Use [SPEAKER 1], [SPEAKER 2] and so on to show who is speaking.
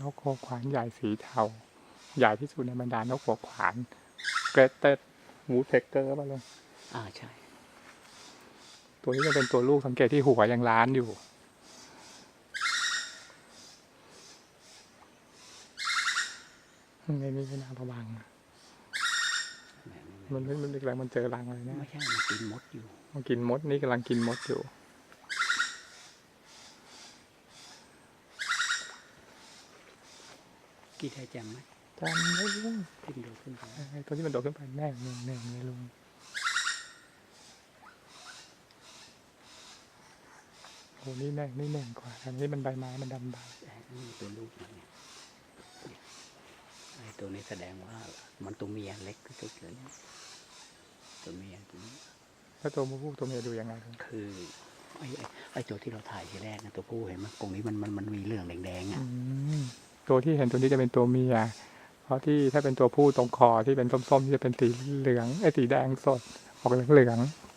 [SPEAKER 1] นกหัวขวานใหญ่สีเทา ใหญ่ที่สุดในบรรดานกหัวขวานเกรเต d วูดเพกเกอร์ป่ะลุง
[SPEAKER 2] อ่าใช่
[SPEAKER 1] ตัวนี้จะเป็นตัวลูกสังเกตที่หัวยังล้านอยู่ในนี้ไม่น่าระวังนะ
[SPEAKER 2] แหม่
[SPEAKER 1] มันไม่มันเด็กอะไรมันเจอรังอะไร
[SPEAKER 2] ไม่
[SPEAKER 1] เนี่ย
[SPEAKER 2] ไม่ใช่ มันกินมดอยู่
[SPEAKER 1] มันกินมดนี่กำลังกินมดอยู่
[SPEAKER 2] กี่ไทยแจ่มไหม
[SPEAKER 1] จำได้ลุง
[SPEAKER 2] ขึ้นดูขึ้นไป
[SPEAKER 1] ไอ้ตัวที่มันโดดขึ้นไปแน่แน่แน่แน่ลุงโอ้นี่แน่นี่แน่กว่าอันนี้มันใบไม้มันดำใบ
[SPEAKER 2] แต่นี่ตัวลูกมันเนี่ยเนี่ยไอ้ตัวนี้แสดงว่า มันตัวเมียเล็กที่สุดเลยเนี่ยตัวเมียตัวนี้
[SPEAKER 1] แล้วตัวผู้ตัวเมียดูยังไงลุง
[SPEAKER 2] คือไอ้ไอ้ไอ้ตัวที่เราถ่ายทีแรกนะตัวผู้เห็นไหมตรงนี้มันมันมันมีเรื่องแดงๆอะ
[SPEAKER 1] อืม ตัวที่เห็นตัวนี้จะเป็นตัวเมีย เพราะที่ถ้าเป็นตัวผู้ตรงคอที่เป็นส้มๆที่จะเป็นสีเหลืองไอ้สีแดงสดออกเหลืองๆ